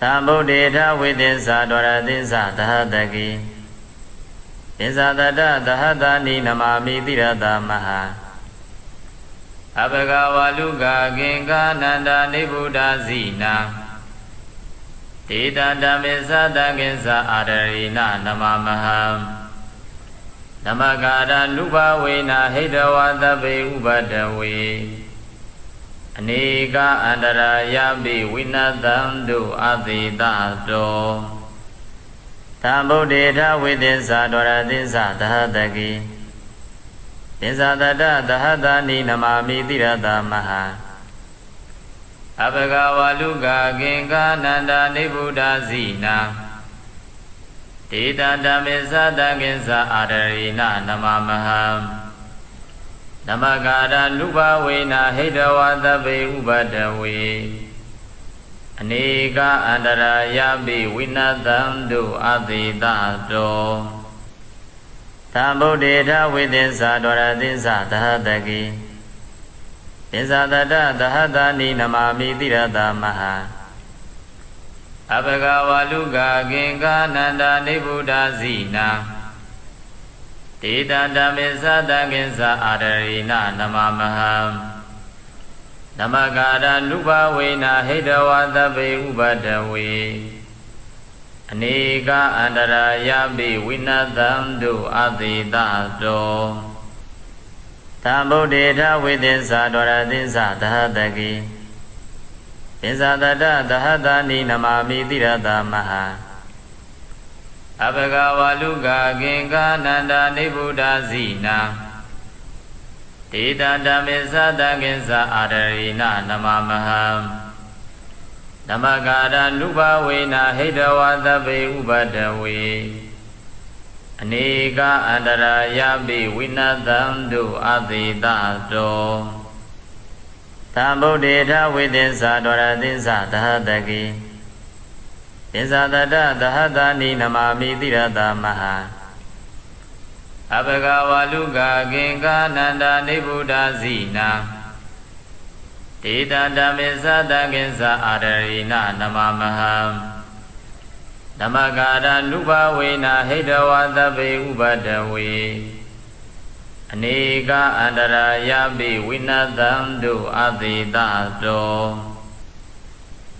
သံဗုဒ္ဓေထဝိသစ္စာဒဝရသစ္စာသဟတကိသစ္စာတတသဟတာနိနမာမိတိရတမဟာအဘဂဝါလူကကင်္ကာနန္ဒာနိဗ္ဗုဒ္ဓဇိနာတေတဓမ္မေသတကိစ္ဆာအာရရိနနမမဟံဓမ္မကာရနုဘဝေနဟိတဝသဗ္ဗေဥပတဝေ အနေကအန္တရာယပိဝိနတံတုအတိတတောသံဗုဒ္ဓေထဝိသစ္စာဒဝရသစ္စာသဟတကိသစ္စာတတသဟတာနိနမာမိတိရတမဟာအဘဂဝါလူကကင်္ကာနန္ဒာနိဗ္ဗုဒ္ဓဇိနာတေတဓမ္မေသတကိစ္ဆာအာရရိနနမမဟံ ဓမ္မကာရနုဘဝေနဟိတဝသဗ္ဗေဥပတဝေအနေကအန္တရာယပိဝိနတံတုအတိတတောသံဗုဒ္ဓေထဝိသစ္စာဒဝရသစ္စာသဟတကိသစ္စာတတသဟတာနိနမာမိတိရတမဟာအဘဂဝါလူကကင်္ကာနန္ဒာနိဗ္ဗုဒ္ဓဇိနာ တေတဓမ္မေသတကိစ္ဆာအာရရိနနမမဟံဓမ္မကာရနုဘဝေနဟိတဝသဗ္ဗေဥပတဝေအနေကအန္တရာယပိဝိနတံတုအတိတတောသံဗုဒ္ဓေထဝိသစ္စာဒဝရသစ္စာသဟတကိသစ္စာတတသဟတာနိနမာမိတိရတမဟာ အဘဂဝါလူကကင်္ကာနန္ဒာနိဗ္ဗုဒ္ဓဇိနာတေတဓမ္မေသတကိစ္ဆာအာရရိနနမမဟံဓမ္မကာရနုဘဝေနဟိတဝသဗ္ဗေဥပတဝေအနေကအန္တရာယပိဝိနတံတုအတိတတောသံဗုဒ္ဓေထဝိသစ္စာဒဝရသစ္စာသဟတကိ သစ္စာတတသဟတာနိနမာမိတိရတမဟာအဘဂဝါလူကကင်္ကာနန္ဒာနိဗ္ဗုဒ္ဓဇိနာတေတဓမ္မေသတကိစ္ဆာအာရရိနနမမဟံဓမ္မကာရနုဘဝေနဟိတဝသဗ္ဗေဥပတဝေအနေကအန္တရာယပိဝိနတံတုအတိတတော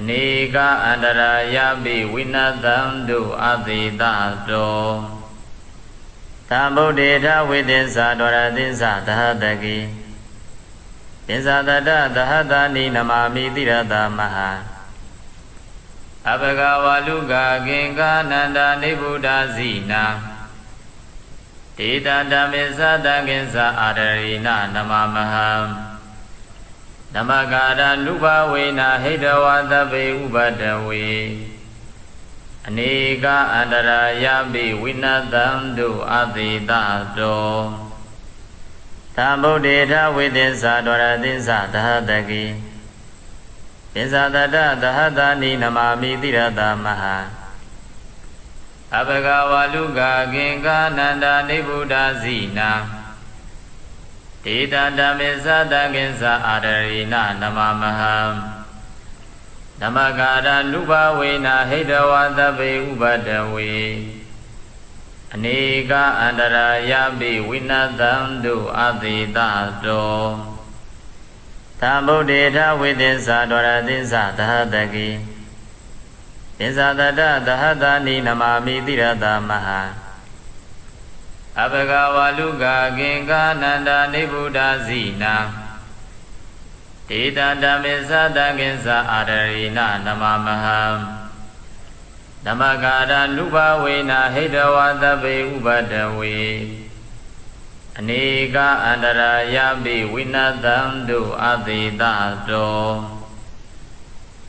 အနေကအန္တရာယပိဝိနတံတုအတိတတောသံဗုဒ္ဓေထဝိသစ္စာဒဝရသစ္စာသဟတကိသစ္စာတတသဟတာနိနမာမိတိရတမဟာအဘဂဝါလူကကင်္ကာနန္ဒာနိဗ္ဗုဒ္ဓဇိနာတေတဓမ္မေသတကိစ္ဆာအာရရိနနမမဟံ ဓမ္မကာရနုဘဝေနဟိတဝသဗ္ဗေဥပတဝေအနေကအန္တရာယပိဝိနတံတုအတိတတောသံဗုဒ္ဓေထဝိသစ္စာဒဝရသစ္စာသဟတကိသစ္စာတတသဟတာနိနမာမိတိရတမဟာအဘဂဝါလူကကင်္ကာနန္ဒာနိဗ္ဗုဒ္ဓဇိနာ တေတဓမ္မေသတကိစ္ဆာအာရရိနနမမဟံဓမ္မကာရနုဘဝေနဟိတဝသဗ္ဗေဥပတဝေအနေကအန္တရာယပိဝိနတံတုအတိတတောသံဗုဒ္ဓေထဝိသစ္စာဒဝရသစ္စာသဟတကိသစ္စာတတသဟတာနိနမာမိတိရတမဟာ အဘဂဝါလူကကင်္ကာနန္ဒာနိဗ္ဗုဒ္ဓဇိနာတေတဓမ္မေသတကိစ္ဆာအာရရိနနမမဟံဓမ္မကာရနုဘဝေနဟိတဝသဗ္ဗေဥပတဝေအနေကအန္တရာယပိဝိနတံတုအတိတတော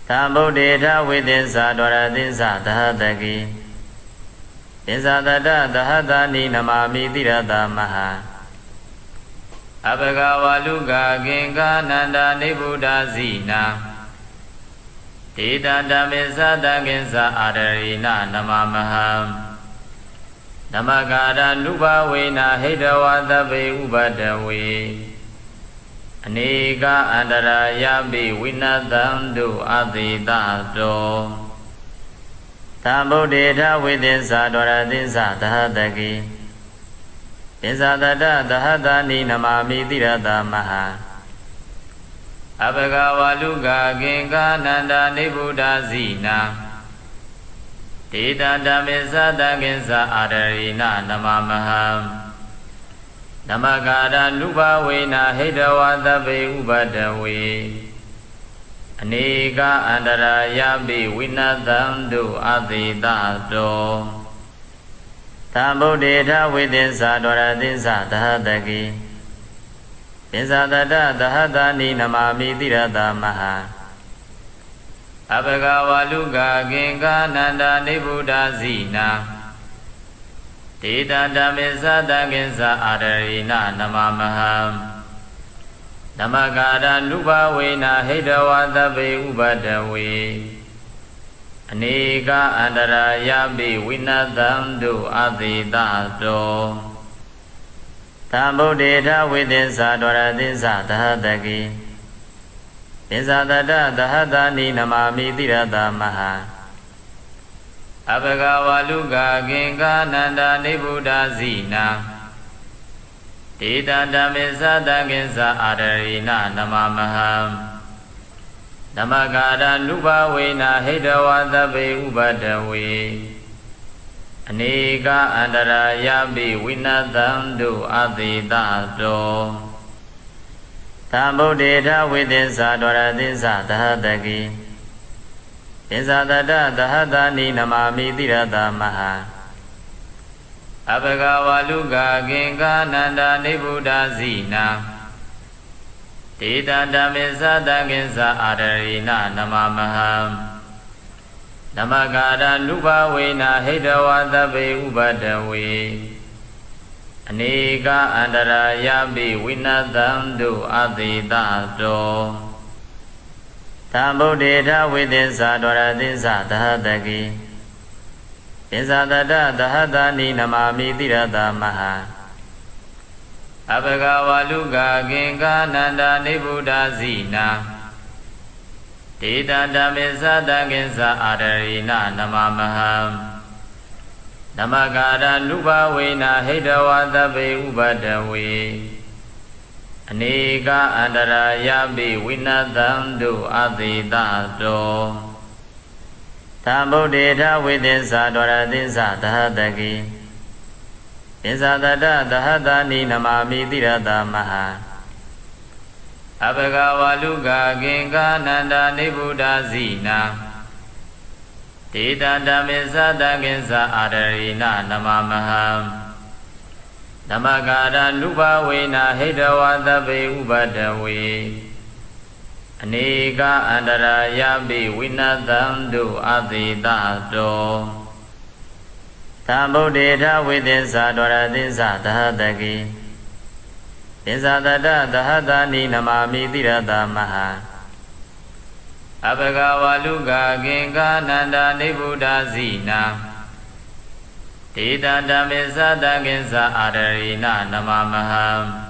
သံဗုဒ္ဓေထဝိသစ္စာဒဝရသစ္စာသဟတကိ သပိဇာတတသဟတာနိနမာမိတိရတမဟာအဘဂဝါလူကကင်္ကာနန္ဒာနိဗုဒ္ဓဇိနာဒေတာဓမ္မေသတကင်္စာအာရရိနနမမဟံဓမ္မကာရနုဘဝေနာဟိတဝါသဗ္ဗေဥပတဝေအနေကအန္တရာယပိဝိနတံတုအတိတတော သံဗုဒ္ဓေထဝိသစ္စာဒရသစ္စာသဟတကိသစ္စာတတသဟတာနိနမာမိတိရတမဟာအဘဂဝါလူကကင်္ကာနန္ဒာနိဗ္ဗုဒ္ဓဇိနာဒေတာဓမ္မေသတကင်္စာအာရရိနနမမဟံဓမ္မကာရနုဘဝေနာဟိတဝါသဗ္ဗေဥပတဝေ အနေကအန္တရာယပိဝိနတံတုအတိတတောသံဗုဒ္ဓေထဝိသစ္စာဒရသစ္စာသဟတကိသစ္စာတတသဟတာနိနမာမိတိရတမဟာအဘဂဝါလူကကင်္ကာနန္ဒာနိဗ္ဗုဒ္ဓဇိနာဒေတာဓမ္မေသတကင်္စာအာရရိနနမမဟံ ဓမ္မကာရနုဘဝေနာဟိတဝါသဗ္ဗေဥပတဝေအနေကအန္တရာယပိဝိနတံတုအတိတတောသံဗုဒ္ဓေထဝိသစ္စာဒရသစ္စာသဟတကိသစ္စာတတသဟတာနိနမာမိတိရတမဟာအဘဂဝါလူကကင်္ကာနန္ဒာနိဗ္ဗုဒ္ဓဇိနာ ဒေတာဓမ္မေသတကင်္စာအာရရိနနမမဟံဓမ္မကာရနုဘဝေနာဟိတဝါသဗ္ဗေဥပတဝေအနေကအန္တရာယပိဝိနတံတုအတိတတောသံဗုဒ္ဓေထဝိသစ္စာဒရသစ္စာသဟတကိသစ္စာတတသဟတာနိနမာမိတိရတမဟာ အဘဂဝါလူကကင်္ကာနန္ဒာနိဗ္ဗုဒ္ဓဇိနာဒေတာဓမ္မေသတကင်္စာအာရရိနနမမဟံဓမ္မကာရနုဘဝေနာဟိတဝါသဗ္ဗေဥပတဝေအနေကအန္တရာယပိဝိနတံတုအတိတတောသံဗုဒ္ဓေထဝိသစ္စာဒရသစ္စာသဟတကိ သစ္စာတတသဟတာနိနမာမိတိရတမဟာအဘဂဝါလူကကင်္ကာနန္ဒာနိဗ္ဗုဒ္ဓဇိနာဒေတာဓမ္မေသတကင်္စာအာရရိနနမမဟံဓမ္မကာရနုဘဝေနာဟိတဝါသဗ္ဗေဥပတဝေအနေကအန္တရာယပိဝိနတံတုအတိတတော သံဗုဒ္ဓေထဝိသစ္စာဒရသစ္စာသဟတကိသစ္စာတတသဟတာနိနမာမိတိရတမဟာအဘဂဝါလူကကင်္ကာနန္ဒာနိဗ္ဗုဒ္ဓဇိနာဒေတာဓမ္မေသတကင်္စာအာရရိနနမမဟံဓမ္မကာရနုဘဝေနာဟိတဝါသဗ္ဗေဥပတဝေ အနေကအန္တရာယပိဝိနတံတုအတိတတောသံဗုဒ္ဓေထဝိသစ္စာဒရသစ္စာသဟတကိသစ္စာတတသဟတာနိနမာမိတိရတမဟာအဘဂဝါလူကကင်္ကာနန္ဒာနိဗ္ဗုဒ္ဓဇိနာဒေတာဓမ္မေသတကင်္စာအာရရိနနမမဟံ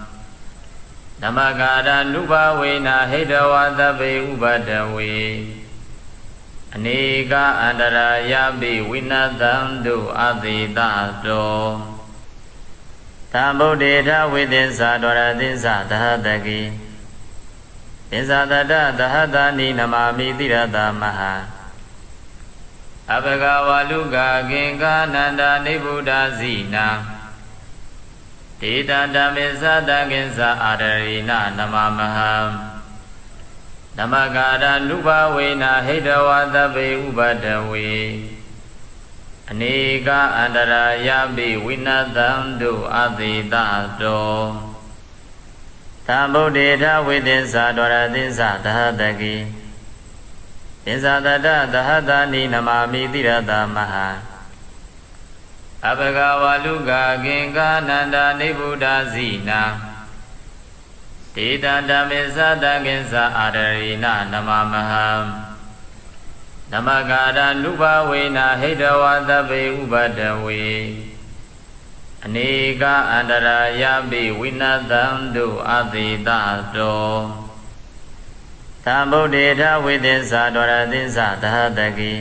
ဓမ္မကာရနုဘဝေနာဟိတဝါသဗ္ဗေဥပတဝေအနေကအန္တရာယပိဝိနတံတုအတိတတောသံဗုဒ္ဓေထဝိသစ္စာဒရသစ္စာသဟတကိသစ္စာတတသဟတာနိနမာမိတိရတမဟာအဘဂဝါလူကကင်္ကာနန္ဒာနိဗ္ဗုဒ္ဓဇိနာ ဒေတာဓမ္မေသတကင်္စာအာရရိနနမမဟံဓမ္မကာရနုဘဝေနာဟိတဝါသဗ္ဗေဥပတဝေအနေကအန္တရာယပိဝိနတံတုအတိတတောသံဗုဒ္ဓေထဝိသစ္စာဒရသစ္စာသဟတကိသစ္စာတတသဟတာနိနမာမိတိရတမဟာ အဘဂဝါလူကကင်္ကာနန္ဒာနိဗ္ဗုဒ္ဓဇိနာဒေတဓမ္မေသတကင်္စာအာရရိနနမမဟံနမဂာရနုဘဝေနာဟိတဝသဗ္ဗေဥပဒဝေအနေကအန္တရာယပိဝိနသံတုအတိတတောသံဗုဒ္ဓေထဝိသစ္စာဒရသစ္စာသဟတကိ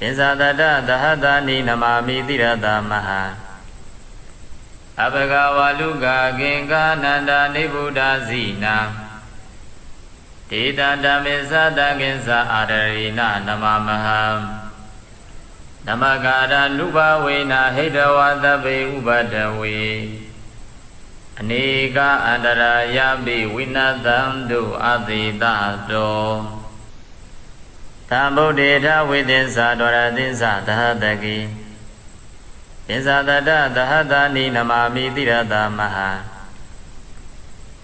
သစ္စာတတသဟတာနိနမာမိတိရတမဟာအဘဂဝါလူကကင်္ကာနန္ဒာနိဗ္ဗုဒ္ဓဇိနာဒေတဓမ္မေသတကင်္စာအာရရိနနမမဟံနမဂာရနုဘဝေနာဟိတဝသဗ္ဗေဥပဒဝေအနေကအန္တရာယပိဝိနသံတုအတိတတော သံဗုဒ္ဓေထဝိသစ္စာဒရသစ္စာသဟတကိသစ္စာတတသဟတာနိနမာမိတိရတမဟာ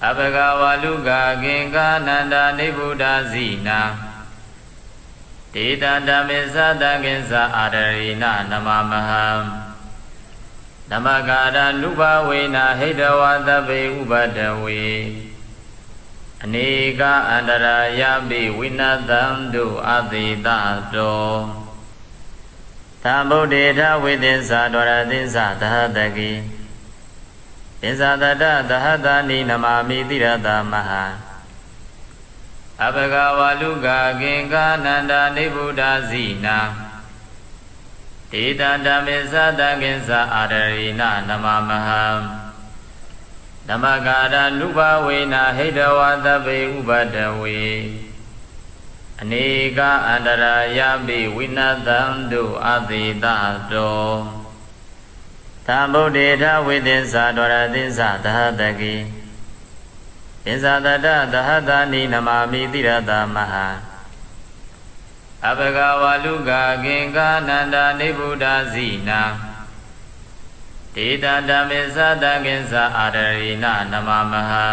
အဘဂဝါလူကကင်္ကာနန္ဒာနိဗ္ဗုဒ္ဓဇိနာဒေတဓမ္မေသတကင်္စာအာရရိနနမမဟံနမဂာရနုဘဝေနာဟိတဝသဗ္ဗေဥပဒဝေ အနေကအန္တရာယပိဝိနသံတုအတိတတောသံဗုဒ္ဓေထဝိသစ္စာဒရသစ္စာသဟတကိသစ္စာတတသဟတာနိနမာမိတိရတမဟာအဘဂဝါလူကကင်္ကာနန္ဒာနိဗ္ဗုဒ္ဓဇိနာဒေတဓမ္မေသတကင်္စာအာရရိနနမမဟံ ဓမ္မဂာရနုဘဝေနာဟိတဝသဗ္ဗေဥပဒဝေအနေကအန္တရာယပိဝိနသံတုအတိတတောသံဗုဒ္ဓေထဝိသစ္စာဒရသစ္စာသဟတကိသစ္စာတတသဟတာနိနမာမိတိရတမဟာအဘဂဝါလူကကင်္ကာနန္ဒာနိဗ္ဗုဒ္ဓဇိနာ ဒေတဓမ္မေသတကင်္စာအာရရိနနမမဟံ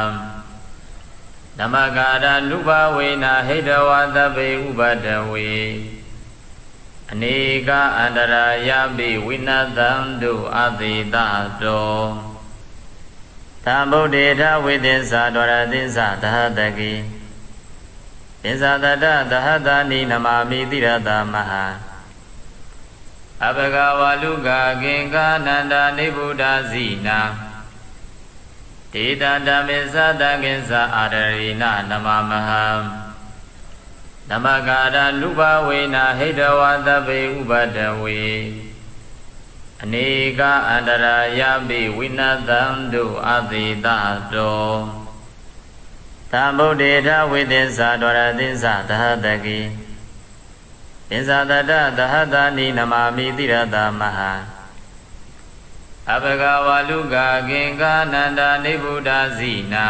နမဂာရနုဘဝေနာဟိတဝသဗ္ဗေဥပဒဝေအနေကအန္တရာယပိဝိနသံတုအတိတတောသံဗုဒ္ဓေထဝိသစ္စာဒရသစ္စာသဟတကိသစ္စာတတသဟတာနိနမာမိတိရတမဟာ အဘဂဝါလူကကင်္ကာနန္ဒာနိဗ္ဗုဒ္ဓဇိနာဒေတဓမ္မေသတကင်္စာအာရရိနနမမဟံနမဂာရနုဘဝေနာဟိတဝသဗ္ဗေဥပဒဝေအနေကအန္တရာယပိဝိနသံတုအတိတတောသံဗုဒ္ဓေထဝိသစ္စာဒရသစ္စာသဟတကိ သစ္စာတတသဟတာနိနမာမိတိရတမဟာအဘဂဝါလူကကင်္ကာနန္ဒာနိဗ္ဗုဒ္ဓဇိနာ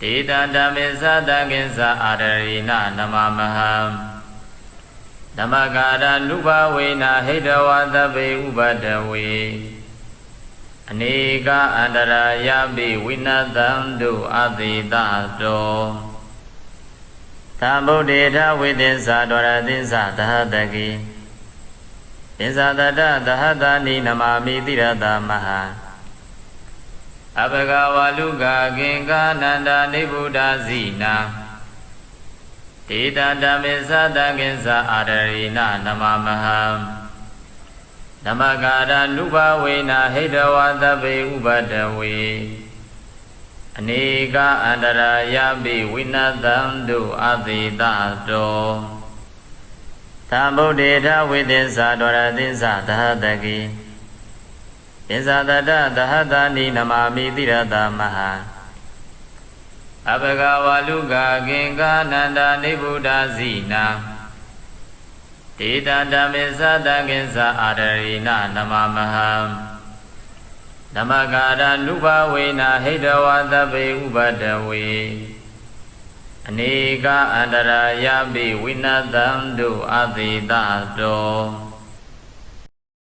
ဒေတဓမ္မေသတကင်္စာအာရရိနနမမဟံဓမ္မဂာရနုဘဝေနာဟိတဝသဗ္ဗေဥပဒဝေအနေကအန္တရာယပိဝိနသံတုအတိတတော သံဗုဒ္ဓေထဝိသစ္စာဒရသစ္စာသဟတကိသစ္စာတတသဟတာနိနမာမိတိရတမဟာအဘဂဝါလူကကင်္ကာနန္ဒာနိဗ္ဗုဒ္ဓဇိနာဒေတဓမ္မေသတကင်္စာအာရရိနနမမဟံဓမ္မဂာရနုဘဝေနာဟိတဝသဗ္ဗေဥပဒဝေ အနေကအန္တရာယပိဝိနသံတုအတိတတောသံဗုဒ္ဓေထဝိသစ္စာဒရသစ္စာသဟတကိသစ္စာတတသဟတာနိနမာမိတိရတမဟာအဘဂဝါလူကကင်္ကာနန္ဒာနိဗ္ဗုဒ္ဓဇိနာဒေတဓမ္မေသတကင်္စာအာရရိနနမမဟံ ဓမ္မဂာရနုဘဝေနာဟိတဝသဗ္ဗေဥပဒဝေအနေကအန္တရာယပိဝိနသံတုအတိတတော